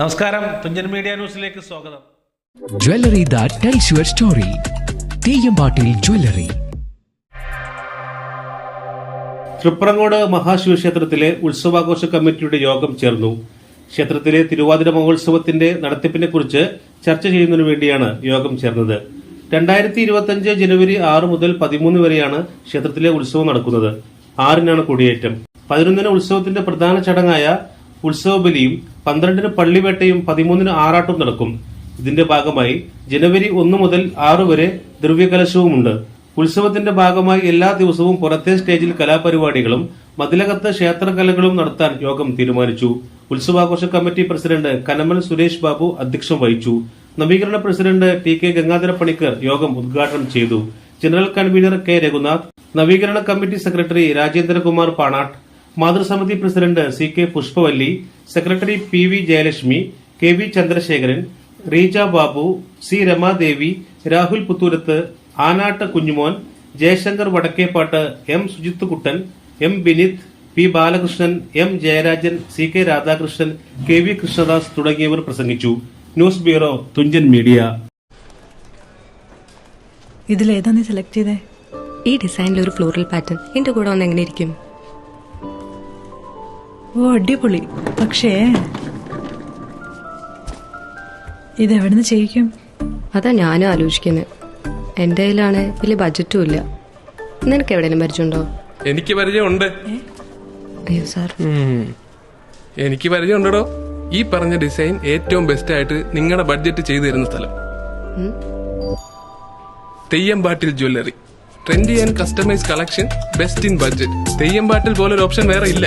നമസ്കാരം. തുഞ്ചൻ മീഡിയ ന്യൂസിലേക്ക് സ്വാഗതം. Jewellery that tells your story. Theyyampattil jewellery. Triprangode മഹാശിവക്ഷേത്രത്തിലെ ഉത്സവാഘോഷ കമ്മിറ്റിയുടെ യോഗം ചേർന്നു. ക്ഷേത്രത്തിലെ തിരുവാതിര മഹോത്സവത്തിന്റെ നടത്തിപ്പിനെ കുറിച്ച് ചർച്ച ചെയ്യുന്നതിനു വേണ്ടിയാണ് യോഗം ചേർന്നത്. രണ്ടായിരത്തി ഇരുപത്തിയഞ്ച് ജനുവരി ആറ് മുതൽ പതിമൂന്ന് വരെയാണ് ക്ഷേത്രത്തിലെ ഉത്സവം നടക്കുന്നത്. ആറിനാണ് കൊടിയേറ്റം. പതിനൊന്നിന് ഉത്സവത്തിന്റെ പ്രധാന ചടങ്ങായ ഉത്സവബലിയും പന്ത്രണ്ടിന് പള്ളിവേട്ടയും പതിമൂന്നിന് ആറാട്ടും നടക്കും. ഇതിന്റെ ഭാഗമായി ജനുവരി ഒന്ന് മുതൽ ആറ് വരെ ദ്രവ്യകലശവുമുണ്ട്. ഉത്സവത്തിന്റെ ഭാഗമായി എല്ലാ ദിവസവും പുറത്തെ സ്റ്റേജിൽ കലാപരിപാടികളും മതിലകത്ത് ക്ഷേത്രകലകളും നടത്താൻ യോഗം തീരുമാനിച്ചു. ഉത്സവാഘോഷ കമ്മിറ്റി പ്രസിഡന്റ് കനമൽ സുരേഷ് ബാബു അധ്യക്ഷം വഹിച്ചു. നവീകരണ president T K Gangadhara Panicker യോഗം ഉദ്ഘാടനം ചെയ്തു. ജനറൽ കൺവീനർ കെ രഘുനാഥ് നവീകരണ committee secretary Rajendrakumar Panattu മാതൃസമിതി president C K Pushpavalli secretary P V Jayalakshmi K V Chandrasekharan Reeja Babu C Ramadevi Rahul Puthurath Anat Kunjumon Jayashankar Vadakkeppat M Sujith Kuttan M Binith P Balakrishnan M Jayarajan C K Radhakrishnan K V Krishnadas തുടങ്ങിയവർ പ്രസംഗിച്ചു. News bureau Thunchan media. ഇതിലേതാ നീ select ചെയ്തേ? ഈ ഡിസൈനിൽ ഒരു floral pattern എന്റെ കൂടെ വന്ന് എങ്ങനെ ഇരിക്കും? ഓ അടിപൊളി. പക്ഷേ ഇത് എവിടുന്ന് ചെയ്യിക്കും? അതാ ഞാനും ആലോചിക്കുന്നത് എന്റെ കയ്യിലാണ് വലിയ ബജറ്റും ഇല്ല. നിനക്ക് എവിടെയെങ്കിലും പരിചയമുണ്ടോ? എനിക്ക് പരിചയമുണ്ട്. അയ്യോ സാർ. എനിക്ക് പരിചയമുണ്ടോ ഈ പറഞ്ഞ ഡിസൈൻ ഏറ്റവും ബെസ്റ്റ് ആയിട്ട് നിങ്ങളുടെ ബഡ്ജറ്റ് ചെയ്തു തരുന്ന സ്ഥലം. Theyyampattil jewellery. Trendy and customise collection best in budget Theyyampattil പോലൊരു ഓപ്ഷൻ വേറെ ഇല്ല.